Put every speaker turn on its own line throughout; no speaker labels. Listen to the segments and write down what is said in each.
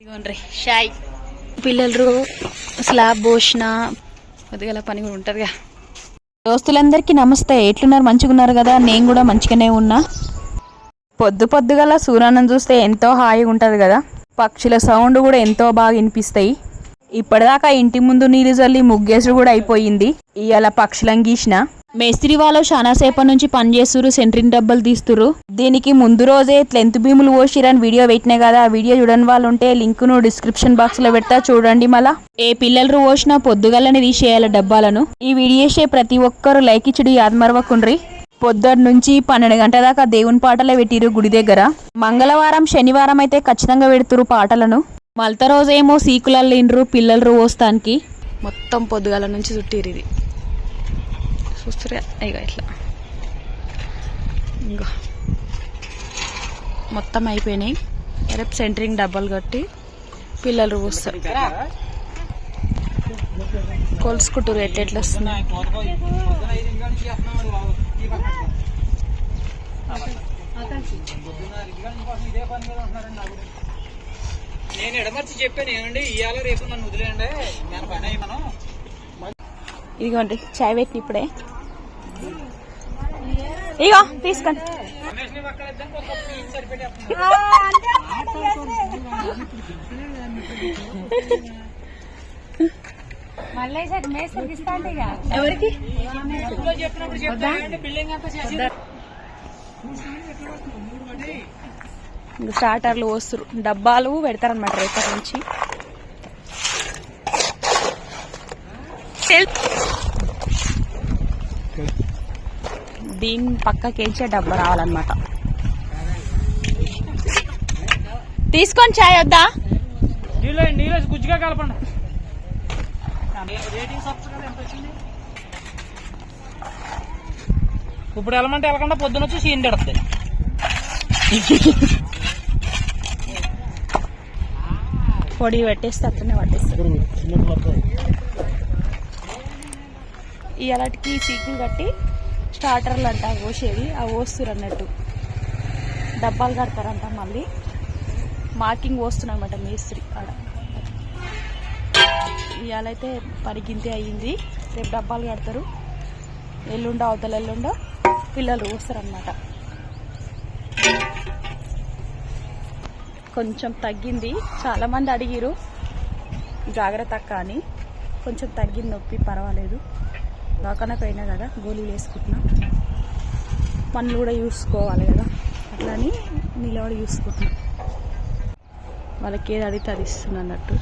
ఇదిగోండ్రి షాయ్. పిల్లలు స్లాబ్ పోసిన కొద్దిగా పని కూడా ఉంటుందిగా. దోస్తులందరికీ నమస్తే. ఎట్లున్నారు? మంచిగా ఉన్నారు కదా? నేను కూడా మంచిగానే ఉన్నా. పొద్దు పొద్దుగల సూర్యానం చూస్తే ఎంతో హాయిగా ఉంటుంది కదా? పక్షుల సౌండ్ కూడా ఎంతో బాగా వినిపిస్తాయి. ఇప్పటిదాకా ఇంటి ముందు నీళ్ళు చల్లి ముగ్గేసుడు కూడా అయిపోయింది. ఇవాళ పక్షులను గీసిన మేస్త్రి వాళ్ళు చాలా సేపటి నుంచి పని చేస్తురు సెంట్రింగ్ డబ్బలు తీస్తురు దీనికి ముందు రోజే లెంత్ భీములు పోసిరని వీడియో పెట్టినా కదా ఆ వీడియో చూడని వాళ్ళు ఉంటే లింక్ను డిస్క్రిప్షన్ బాక్స్లో పెడతా చూడండి మళ్ళా. ఏ పిల్లలు పోసినా పొద్దుగలని తీసేయాలి డబ్బాలను. ఈ వీడియో చేసే ప్రతి ఒక్కరు లైక్ ఇచ్చుడు యాదమరవకుండ్రి. పొద్దున్న నుంచి పన్నెండు గంటల దాకా దేవుని పాటలే పెట్టిరు గుడి దగ్గర. మంగళవారం శనివారం అయితే ఖచ్చితంగా పెడుతురు పాటలను. మలత రోజేమో సీకులల్లో ఇండ్రు పిల్లలు పోస్తానికి మొత్తం పొద్దుగాల నుంచి చుట్టిరు ఇది. చూస్తురా ఇక ఇట్లా. ఇంకా మొత్తం అయిపోయినాయి. రేపు సెంటరింగ్ డబ్బాలు కట్టి పిల్లలు పోస్తారు కొలుసుకుంటారు ఎట్లా వస్తున్నాయి
నేను ఎడమర్చి చెప్పాను ఏమండి? ఇవాళ రేపు నన్ను వదిలేయండి. నేను పని అయ్యి మనం
ఇదిగోండి చాయ్ పెట్టి ఇప్పుడే. ఇగో తీసుకోండి.
సరిపెట్టేస్తున్నాను.
ఎవరికి?
చెప్పినప్పుడు చెప్తాను బిల్డింగ్ అంతా చేసి
ఇంకా స్టార్టర్లు పోస్తారు డబ్బాలు పెడతారనమాట రేపటి నుంచి. దీని పక్కకేంచే డబ్బా రావాలన్నమాట. తీసుకొని చాయ్ వద్దా?
నీళ్ళు గుజ్జుగా కలపండి. ఇప్పుడు వెళ్ళమంటే వెళ్ళకుండా పొద్దున వచ్చి సీన్ తిడుతుంది
పొడి పెట్టేస్తే అట్లనే పట్టేస్తారు ఇలాంటికి సీకులు కట్టి స్టార్టర్లు అంట పోసేది ఆ పోస్తారు అన్నట్టు. డబ్బాలు కడతారంట మళ్ళీ. మార్కింగ్ పోస్తున్నమాట మేస్త్రి ఆడ. ఇవాళైతే పరిగింతే అయ్యింది. రేపు డబ్బాలు కడతారు. ఎల్లుండ అవతల ఎల్లుండ పిల్లలు పోస్తారనమాట కొంచెం తగ్గింది. చాలా మంది అడిగిరు జాగ్రత్త అక్క అని. కొంచెం తగ్గింది నొప్పి పర్వాలేదు. లోకానికి అయినా కదా గోళీలు వేసుకుంటున్నా. పనులు కూడా చూసుకోవాలి కదా. అట్లని నిలబడి చూసుకుంటున్నా. వాళ్ళకి ఏది అడిగితే అది ఇస్తున్నా అన్నట్టు.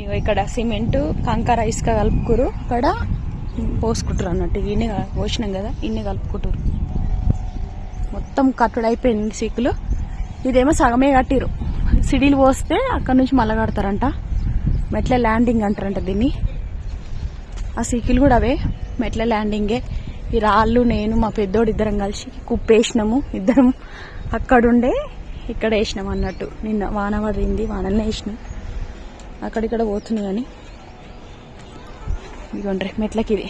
ఇగో ఇక్కడ సిమెంట్ కంకర ఇసుక కలుపుకురు ఇక్కడ పోసుకుంటారు అన్నట్టు. ఇన్ని పోసినాం కదా ఇన్ని కలుపుకుంటారు మొత్తం కట్టుడు అయిపోయింది సీకులు. ఇదేమో సగమే కట్టిరు సిడీలు పోస్తే అక్కడ నుంచి మళ్ళా కడతారంట. మెట్ల ల్యాండింగ్ అంటారంట దీన్ని. ఆ సీకులు కూడా అవే. మెట్ల ల్యాండింగే ఈ రాళ్ళు నేను మా పెద్దోడు ఇద్దరం కలిసి కుప్పేసినాము. ఇద్దరం అక్కడుండే ఇక్కడ వేసినాం అన్నట్టు. నిన్న వాన పడింది వాననే వేసినాం. అక్కడిక్కడ పోతున్నాయి కానీ ఇదిగోండ్రి మెట్లకి ఇది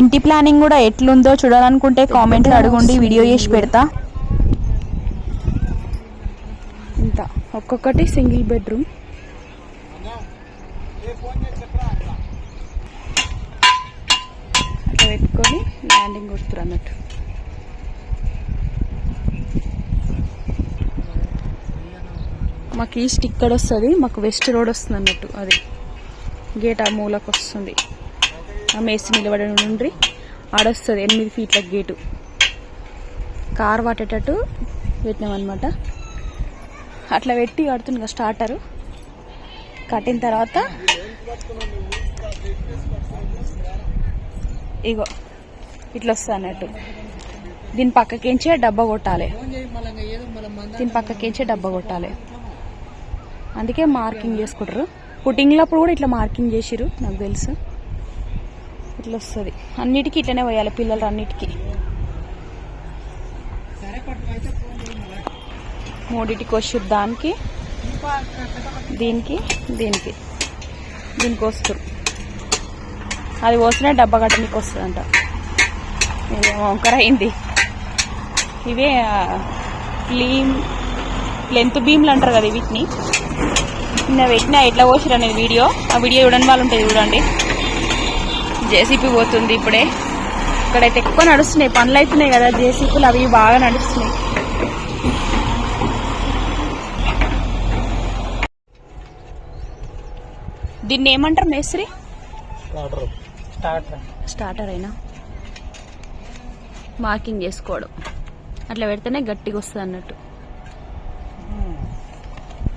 ఇంటి ప్లానింగ్ కూడా ఎట్లుందో చూడాలనుకుంటే కామెంట్ అడగండి వీడియో చేసి పెడతా. ఒక్కొక్కటి సింగిల్ బెడ్రూమ్. అట్లా పెట్టుకొని ల్యాండింగ్ కొడుతురు అన్నట్టు. మాకు ఈస్ట్ ఇక్కడ వస్తుంది మాకు వెస్ట్ రోడ్ వస్తుంది అన్నట్టు అది. గేట్ ఆ మూలకు వస్తుంది ఆ మేసి నిలబడి నుండి ఆడొస్తుంది ఎనిమిది ఫీట్ల గేటు కార్ పట్టేటట్టు పెట్టినామన్నమాట. అట్లా పెట్టి కడుతుంది కదా స్టార్టరు కట్టిన తర్వాత ఇగో ఇట్లా వస్తుంది అన్నట్టు. దీని పక్కకించే డబ్బా కొట్టాలి. దీని పక్కకించే డబ్బా కొట్టాలి. అందుకే మార్కింగ్ చేసుకుంటారు. పుట్టింగ్లో అప్పుడు కూడా ఇట్లా మార్కింగ్ చేసిరు నాకు తెలుసు. ఇట్లా వస్తుంది. అన్నిటికీ ఇట్లనే పోయాలి పిల్లలు అన్నిటికీ. మూడింటికి వచ్చి దానికి దీనికి దీనికి దీనికి వస్తారు. అది పోసిన డబ్బా కట్టడానికి వస్తుందంట. వంకర అయింది. ఇవే క్లీన్ లెంత్ బీమ్లు అంటారు కదా వీటిని. నిన్న పెట్టిన ఎట్లా పోసిరు అనేది వీడియో. ఆ వీడియో చూడని వాళ్ళు ఉంటుంది చూడండి. జేసీపీ పోతుంది ఇప్పుడే. ఇక్కడైతే ఎక్కువ నడుస్తున్నాయి. పనులు అవుతున్నాయి కదా. జేసీపీలు అవి బాగా నడుస్తున్నాయి. దీన్ని ఏమంటారు మేస్త్రి?
స్టార్టర్
స్టార్టర్ అయినా మార్కింగ్ చేసుకోవడం. అట్లా పెడితేనే గట్టిగా వస్తుంది అన్నట్టు.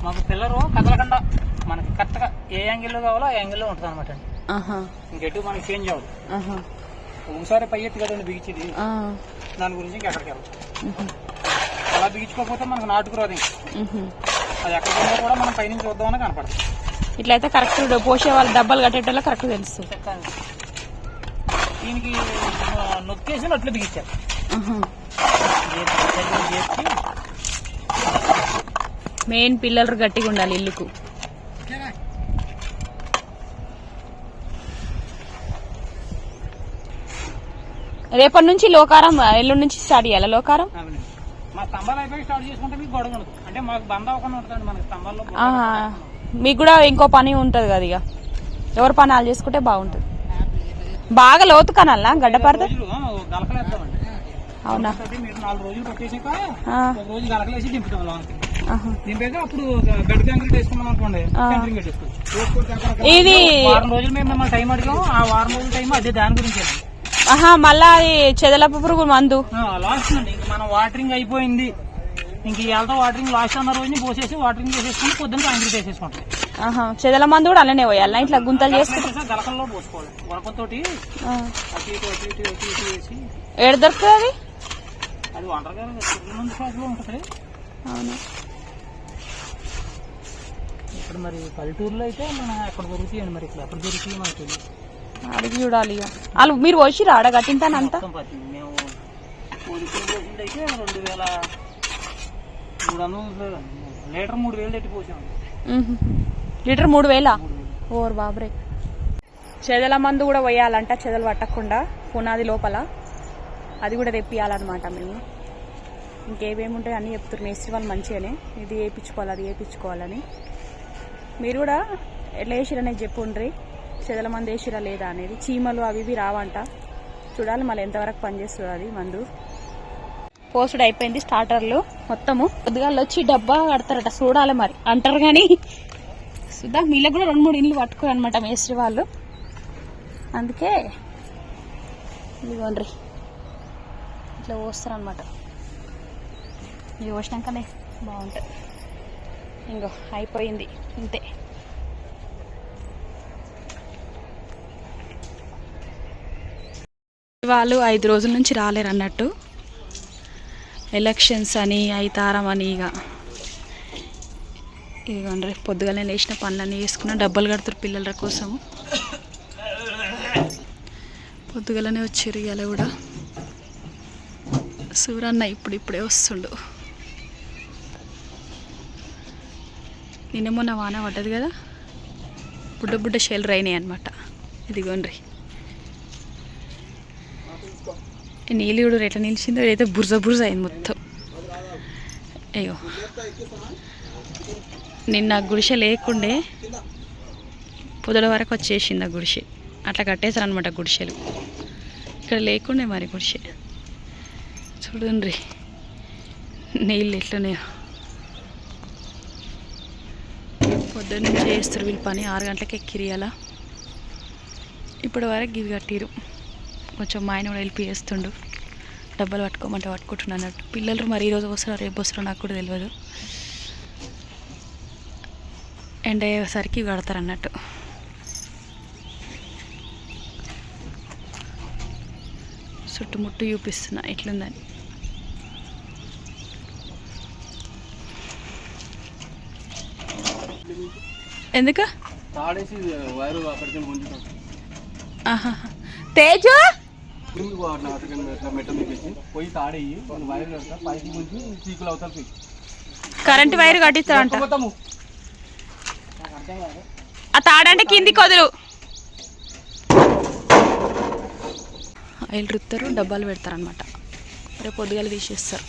మాకు పిల్లరు కదలకుండా మనకి కరెక్ట్గా ఏ యాంగిల్లో కావాలో ఆ యాంగిల్లో ఉంటుంది అనమాట ఇంకెటు మనకి చేంజ్ అవ్వదు. ఒకసారి పై ఎత్తి కదండి బిగించేది. దాని గురించి ఇంకెక్కడికి వెళ్ళదు.
మ్హూ,
అలా బిగించుకోకపోతే మనకు నాటుకురాదు ఇంక.
మ్హూ.
అది ఎక్కడికి ఉందో కూడా మనం పైనుంచి చూద్దామని కనపడదు.
ఇట్లయితే కరెక్ట్ పోసే వాళ్ళు డబ్బాలు కట్టేటోళ్ళ కరెక్ట్ తెలుస్తుంది
దీనికి నొక్కేసి నట్లు బిగించారు
మెయిన్ పిల్లలు గట్టిగా ఉండాలి ఇల్లుకు. రేపటి నుంచి లోకారం ఎల్లుండి నుంచి స్టార్ట్ చేయాలి లోకారం.
మా స్తంభాలు అయిపోయి స్టార్ట్ చేసుకుంటే మీకు గొడవ ఉండదు. అంటే మాకు బంద అవ్వకుండా ఉంటుందండి మనకి స్తంభాల్లో.
మీకు కూడా ఇంకో పని ఉంటుంది కదా ఇక. ఎవరి పని వాళ్ళు చేసుకుంటే బాగుంటుంది. బాగా లోతు కనాలా గడ్డ పడితే అవునా? ఇది
వారం రోజులు మేము మిమ్మల్ని టైం అడిగాం ఆ వారం రోజుల టైం అదే దాని గురించి
ఆహా మళ్ళా చెదలపు పురుగు మందు.
లాస్ట్ మనం వాటరింగ్ అయిపోయింది. ఇంక ఇవాళతో వాటరింగ్ లాస్ట్ అన్న రోజుని పోసేసి వాటరింగ్ చేసేసుకుని పొద్దున్న కాంక్రీట్ వేసేసుకుంటాం
ఆహా చెదల మందు కూడా అలానే పోయాలి. ఇట్లా గుంతలు చేసి
గలకల్లో పోసుకోవాలి. వరకంతోటి
ఏడ దొరుకుతుంది అది?
అది వంటగా ముందు షాప్లో ఉంటుంది.
అవును.
ఇప్పుడు మరి పల్లెటూరులో అయితే మన అక్కడ దొరుకుతాయండి మరి ఇక్కడ? ఎక్కడ దొరుకుతాయి మనకు తెలియదు
అడిగి చూడాలి ఇక. వాళ్ళు మీరు వచ్చిరా ఆడ కట్టింటానంతా
మేము రెండు వేల మూడు వందలు లీటర్ మూడు వేలు పెట్టి
లీటర్ మూడు వేలా? ఓర్ బాబరే. చెదల మందు కూడా పోయాలంట చెదలు పట్టకుండా పునాది లోపల. అది కూడా తెప్పియాలన్నమాట మేము ఇంకేమేమి ఉంటాయి అన్నీ చెప్తారు మేస్త్రి వాళ్ళు మంచిగానే. ఇది వేయించుకోవాలి అది వేయించుకోవాలని. మీరు కూడా ఎట్లా వేసిరనేది చెప్పుండ్రి. చెదల మందు వేసిరా లేదా అనేది. చీమలు అవి ఇవి రావంట. చూడాలి మళ్ళీ ఎంతవరకు పనిచేస్తుంది అది మందు. పోస్టుడు అయిపోయింది స్టార్టర్లు మొత్తము. పొద్దుగాళ్ళు వచ్చి డబ్బా కడతారట చూడాలి మరి. అంటారు కానీ చూద్దాం వీళ్ళకి కూడా రెండు మూడు ఇండ్లు పట్టుకోరు అనమాట మేస్త్రి వాళ్ళు. అందుకే ఇదిగోండ్రి. ఇట్లా పోస్తారనమాట ఇది పోసినాకనే బాగుంటుంది ఇంకో అయిపోయింది. ఇంతే. వాళ్ళు ఐదు రోజుల నుంచి రాలేరు అన్నట్టు ఎలక్షన్స్ అని అయితారం అని ఇక ఇదిగోండి రేపు పొద్దుగానే లేచిన పనులన్నీ చేసుకున్నా. డబ్బులు కడుతురు పిల్లల కోసం. పొద్దుగాలనే వచ్చారు ఇవాళ కూడా. సూరన్న ఇప్పుడు ఇప్పుడే వస్తుండు. నిన్న మొన్న వాన పడ్డది కదా? బుడ్డ బుడ్డ షెల్ అయినాయి అనమాట ఇదిగోండ్రీ. నీళ్ళు కూడా ఎట్లా నిలిచిందో అయితే బురజ బురజ అయింది మొత్తం. అయ్యో. నిన్న గుడిసె లేకుండే పొదల వరకు వచ్చేసింది ఆ గుడిసె. అట్లా కట్టేశారు అనమాట గుడిసెలు. ఇక్కడ లేకుండే మరి గుడిసె. చూడండి. నీళ్ళు ఎట్లున్నాయో. పొద్దున్న నుంచి చేస్తారు వీళ్ళు పని ఆరు గంటలకు ఎక్కిరియాల ఇప్పటి వరకు గివి కట్టిరు. కొంచెం మా ఆయన కూడా వెళ్ళి చేస్తుండు. డబ్బులు పట్టుకోమంటే పట్టుకుంటున్నా అన్నట్టు. పిల్లలు మరి ఈరోజు వస్తారో రేపు వస్తారో నాకు కూడా తెలియదు ఎండ అయ్యేసరికి కడతారు అన్నట్టు. చుట్టుముట్టు చూపిస్తున్నా ఎట్లుందని. ఎందుకు? ఆహా తేజు? Current wire కట్టిస్తారంట. ఆ తాడంటే కిందికి వదులు ఆయిల్ రుత్తారు డబ్బాలు పెడతారనమాట రేపు పొద్దుగాలు తీసేస్తారు.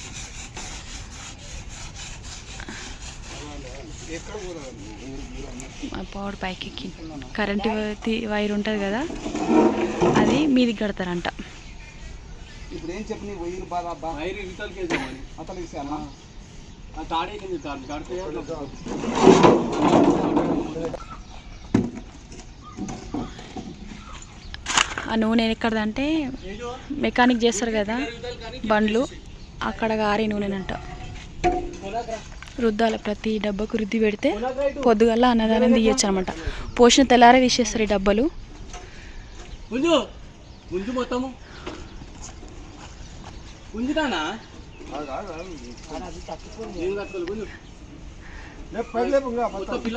ఎక్కడ పౌడ్ పైకి ఎక్కి కరెంటు వైర్ ఉంటుంది కదా అది మీదికి కడతారంట.
ఇప్పుడు ఏం చెప్పు నీ వైరు బాధ అబ్బా వైరు ఇవతలకి వేసామని అతలకి వేసామా ఆ తాడే కింద తాడు కడితే
ఆ నూనె ఎక్కడదంటే మెకానిక్ చేస్తారు కదా బండ్లు అక్కడ గారి నూనెనంట. రుద్దాల ప్రతి డబ్బాకు రుద్ది పెడితే పొద్దుగల అన్నదానం తీయచ్చు అనమాట పోషణ తెల్లారే తీసేస్తారు ఈ డబ్బాలు.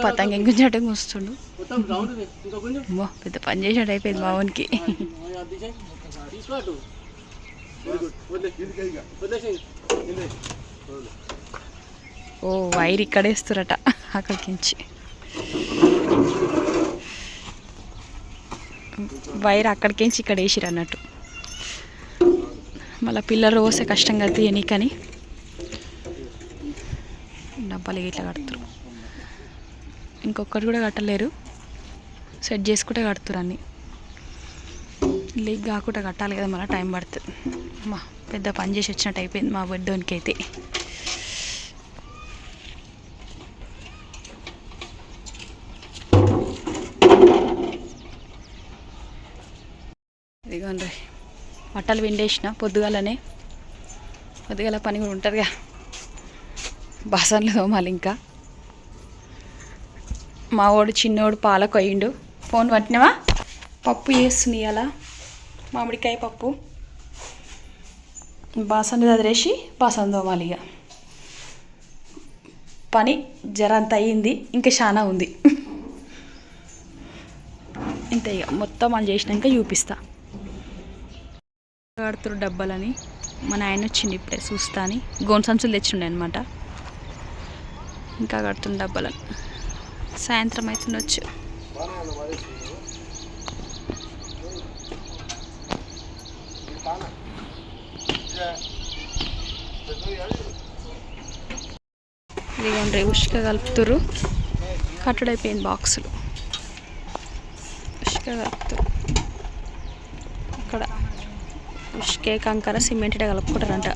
పతంగ ఎంగుంచటం వస్తుండు
మొత్తం రౌండ్ ది. ఇంకా గుంజు
అమ్మో పెద్ద పని చేసినట్టు అయిపోయింది మా వానికి ఓ వైర్ ఇక్కడేస్తురట అక్కడికించి. వైర్ అక్కడికించి ఇక్కడ వేసిరు అన్నట్టు. మళ్ళీ పిల్లలు పోసే కష్టం కదా కానీ డబ్బాలు ఇట్లా కడతారు ఇంకొకటి కూడా కట్టలేరు. సెట్ చేసుకుంటే కడుతురు అన్ని. లీక్ కాకుండా కట్టాలి కదా మళ్ళీ టైం పడుతుంది. అమ్మా పెద్ద పని చేసి వచ్చినట్టు అయిపోయింది మా బెడ్డోనికి అయితే. ఇదిగోండి బట్టలు విండేసిన పొద్దుగాలనే. పొద్దుగాల పని కూడా ఉంటుందిగా. బాసన్లు తోమాలి ఇంకా. మా వాడు చిన్నోడు పాల కొయ్యిండు ఫోన్ పట్టినవా? పప్పు చేస్తుంది అలా మామిడికాయ పప్పు. బాసన్లు చదిరేసి బాసన్ తోమాలి ఇక పని జర అంత అయ్యింది ఇంకా చాలా ఉంది. ఇంత ఇక మొత్తం అది చేసినాక చూపిస్తా. కడుతురు డబ్బాలని. మా నాయన వచ్చింది ఇప్పుడే చూస్తా అని. గోన్ సంచులు తెచ్చిండే అనమాట ఇంకా కడుతున్న డబ్బాలని. సాయంత్రం అవుతుండొచ్చు ఇదిగోండి ఉష్క కలుపుతురు కట్టడైపోయింది బాక్సులు. ఉష్క కలుపుతురు ఉష్కే కంకర సిమెంట్ కలుపుకుంటారంట.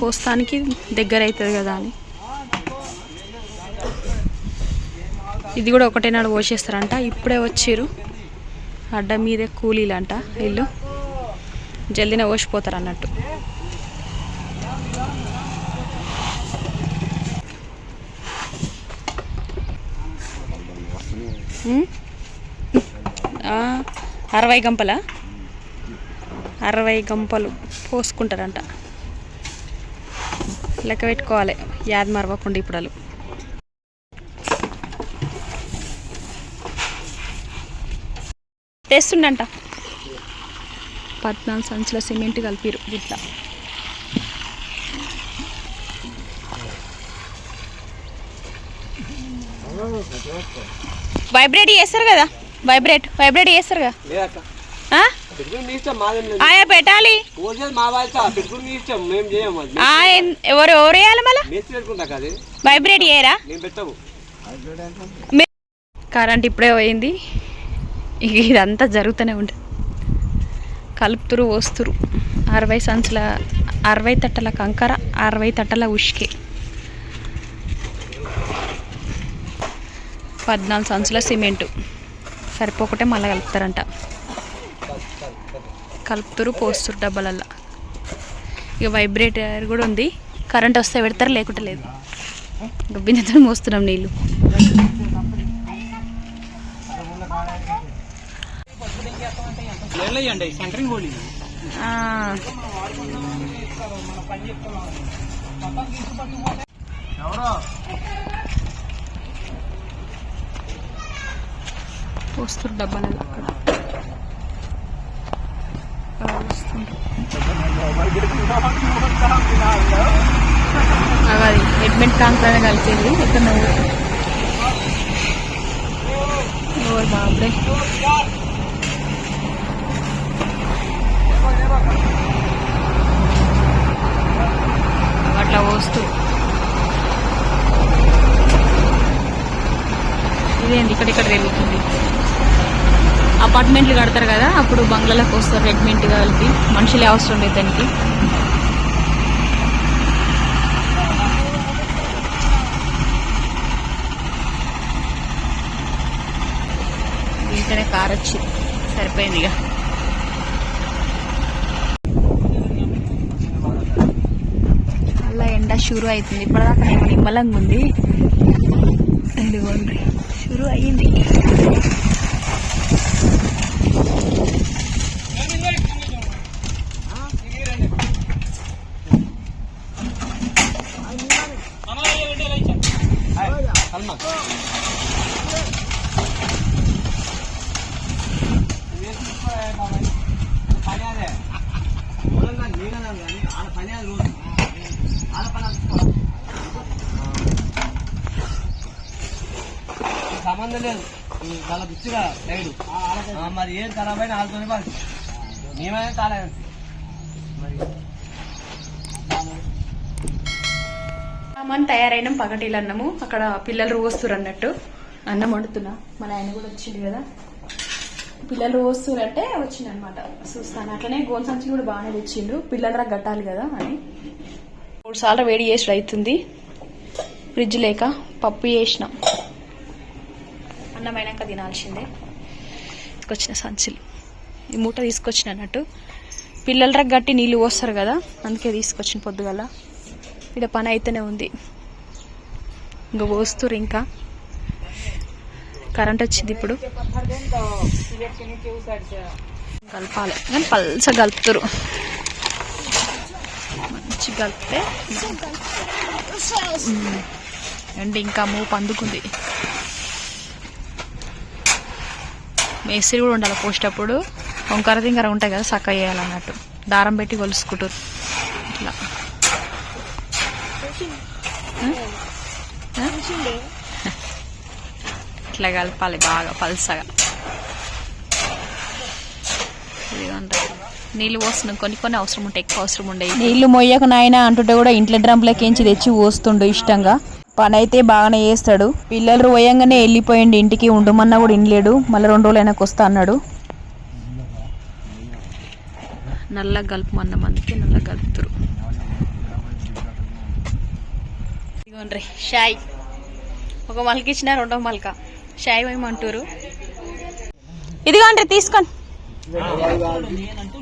పోస్తానికి దగ్గర అవుతుంది కదా అని. ఇది కూడా ఒకటే నాడు పోసేస్తారంట. ఇప్పుడే వచ్చిర్రు. అడ్డ మీదే కూలీలంట వీళ్ళు. జల్దినే పోసిపోతారు అన్నట్టు అరవై గంపలా? అరవై గంపలు పోసుకుంటారంట. లెక్క పెట్టుకోవాలి. యాద్ మరవకుండా ఇప్పుడు వాళ్ళు తెస్తుండంట. పద్నాలుగు సంచుల సిమెంట్ కలిపిరు ఇట్లా వైబ్రేట్ చేస్తారు కదా? వైబ్రేట్ వైబ్రేట్ చేస్తారు కదా? ఆయా పెట్టాలి. ఎవరు ఎవరు వేయాలి మళ్ళీ? వైబ్రేట్ చేయరా? కరెంట్ ఇప్పుడే పోయింది. ఇక ఇదంతా జరుగుతూనే ఉంటుంది. కలుపుతురు వస్తురు అరవై సంచుల అరవై తట్టల కంకర అరవై తట్టల ఉష్కే. పద్నాలుగు సంచుల సిమెంటు. సరిపోకుంటే మళ్ళీ కలుపుతారంట. కలుపుతురు పోస్తురు డబ్బాలల్లో. ఇక వైబ్రేటర్ కూడా ఉంది. కరెంట్ వస్తే పెడతారు లేకుంటే లేదు. బిన్నెతో మోస్తున్నాం నీళ్ళు పోస్తురు డబ్బాలలో అక్కడ. అది హెడ్మెంట్ కాంక్రానే కలిపేది ఎక్కడ ఓర్ బాబులే అట్లా పోస్తూ. ఇదేంది? ఇక్కడ ఇక్కడ తిరుగుతుంది. అపార్ట్మెంట్లు కడతారు కదా అప్పుడు బంగ్లాలకు వస్తారు రెడ్మెంట్ కలిపి మనుషులే అవసరం లేదు దానికి. దీంట్లోనే కార్ వచ్చింది సరిపోయింది ఇక. అలా ఎండ షురు అవుతుంది. ఇప్పటిదాకా ఏమో నిమ్మలంగా ఉంది. ఇదిగోండి. షురు అయ్యింది.
పని అదే పని అది ఆడ పని సంబంధం లేదు. వాళ్ళ పిచ్చిగా సైడ్. మరి ఏం ఖరాబ్ అయినా వాళ్ళతోనే పని మేమైనా కాలేదు
సామాన్ తయారైన పగటీలు అన్నము అక్కడ పిల్లలు రోస్తురు అన్నట్టు అన్నం వండుతున్నా. మన ఆయన కూడా వచ్చిండు కదా. పిల్లలు రోస్తురు అంటే అనమాట చూస్తాను. అట్లనే గోన్ సంచి కూడా బాగానే తెచ్చిండు. పిల్లలరా గట్టాలి కదా అని. మూడు సార్లు వేడి చేసి అవుతుంది ఫ్రిడ్జ్ లేక పప్పు చేసిన. అన్నం తినాల్సిందే. తీసుకొచ్చిన సంచులు. ఈ మూట తీసుకొచ్చిన అన్నట్టు పిల్లలరా గట్టి నీళ్ళు పోస్తారు కదా. అందుకే తీసుకొచ్చిన పొద్దుగల. ఇక్కడ పని అయితేనే ఉంది. ఇంకా పోస్తురు ఇంకా. కరెంట్ వచ్చింది ఇప్పుడు. కలపాలి. కానీ పల్స కలుపుతారు మంచి కలిపితే. ఉమ్. అండ్ ఇంకా మూపు అందుకుంది. మేస్త్రి కూడా ఉండాలి పోసేటప్పుడు వంకర తింకర ఉంటాయి కదా సక్క చేయాలన్నట్టు దారం పెట్టి కొలుసుకుంటారు ఇట్లా. ఇట్లా కలపాలి బాగా పల్సగా. ఇదిగోండి నీళ్ళు పోస్తున్నాం కొన్ని కొన్ని అవసరం ఉంటాయి ఎక్కువ అవసరం ఉండే నీళ్ళు మొయ్యక నాయన అంటుంటే కూడా ఇంట్లో డ్రమ్లకేంచి తెచ్చి పోస్తుండు ఇష్టంగా. పని అయితే బాగానే చేస్తాడు. పిల్లలు పోయంగానే వెళ్ళిపోయిండు ఇంటికి ఉండమన్నా కూడా ఇండ్లేడు మళ్ళీ రెండు రోజులు అయినాక వస్తా అన్నాడు. నల్ల కలుపుమన్న మందికి నల్ల కలుపుతారు ఇదిగోండ్రి షాయ్. ఒక మలక ఇచ్చిన రెండో మలక. షాయ్ వేయమంటారు ఇదిగోండ్రి తీసుకోండి
నేనంటూ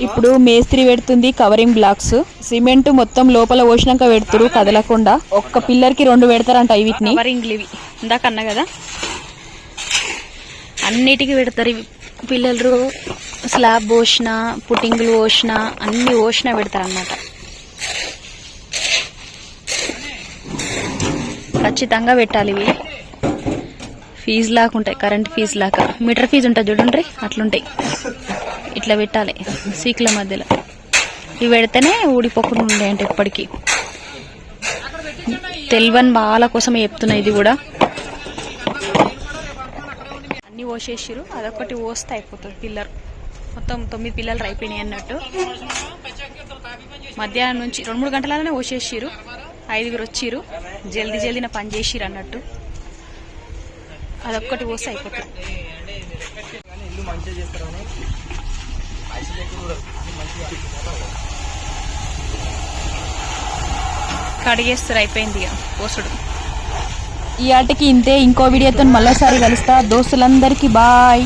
ఇప్పుడు మేస్త్రి పెడుతుంది కవరింగ్ బ్లాక్స్ సిమెంట్ మొత్తం లోపల పోసినాక పెడుతురు కదలకుండా. ఒక్క పిల్లర్కి రెండు పెడతారంట వీటిని. కవరింగ్ ఇవి. ఇందాక అన్న కదా? అన్నిటికీ పెడతారు ఇవి. పిల్లలు స్లాబ్ పోసిన పుట్టింగులు పోసిన అన్ని పోసిన పెడతారు అన్నమాట ఖచ్చితంగా పెట్టాలి ఇవి. ఫీజు లాగా ఉంటాయి కరెంట్ ఫీజు లాగా. మీటర్ ఫీజు ఉంటుంది చూడండి అట్లుంటాయి. ఇట్లా పెట్టాలి సీకుల మధ్యలో. ఇవి పెడితేనే ఊడిపోకుండా ఉండే అంటే ఎప్పటికీ తెలివని బాల కోసమే చెప్తున్నా ఇది కూడా. అన్ని పోసేసిరు అదొకటి పోస్తే అయిపోతుంది పిల్లర్ మొత్తం తొమ్మిది పిల్లలు అయిపోయినాయి అన్నట్టు. మధ్యాహ్నం నుంచి రెండు మూడు గంటలనే పోసేసిరు ఐదుగురు వచ్చిరు జల్దీ జల్దీన పని చేసిరు అన్నట్టు. అదొక్కటి పోస్తే అయిపోతుంది. కడిగేస్తారు అయిపోయింది ఇక. పోసుడు. ఈ ఆటకి ఇంతే ఇంకో వీడియోతో మళ్ళీసారి కలుస్తా. దోస్తులందరికీ బాయ్.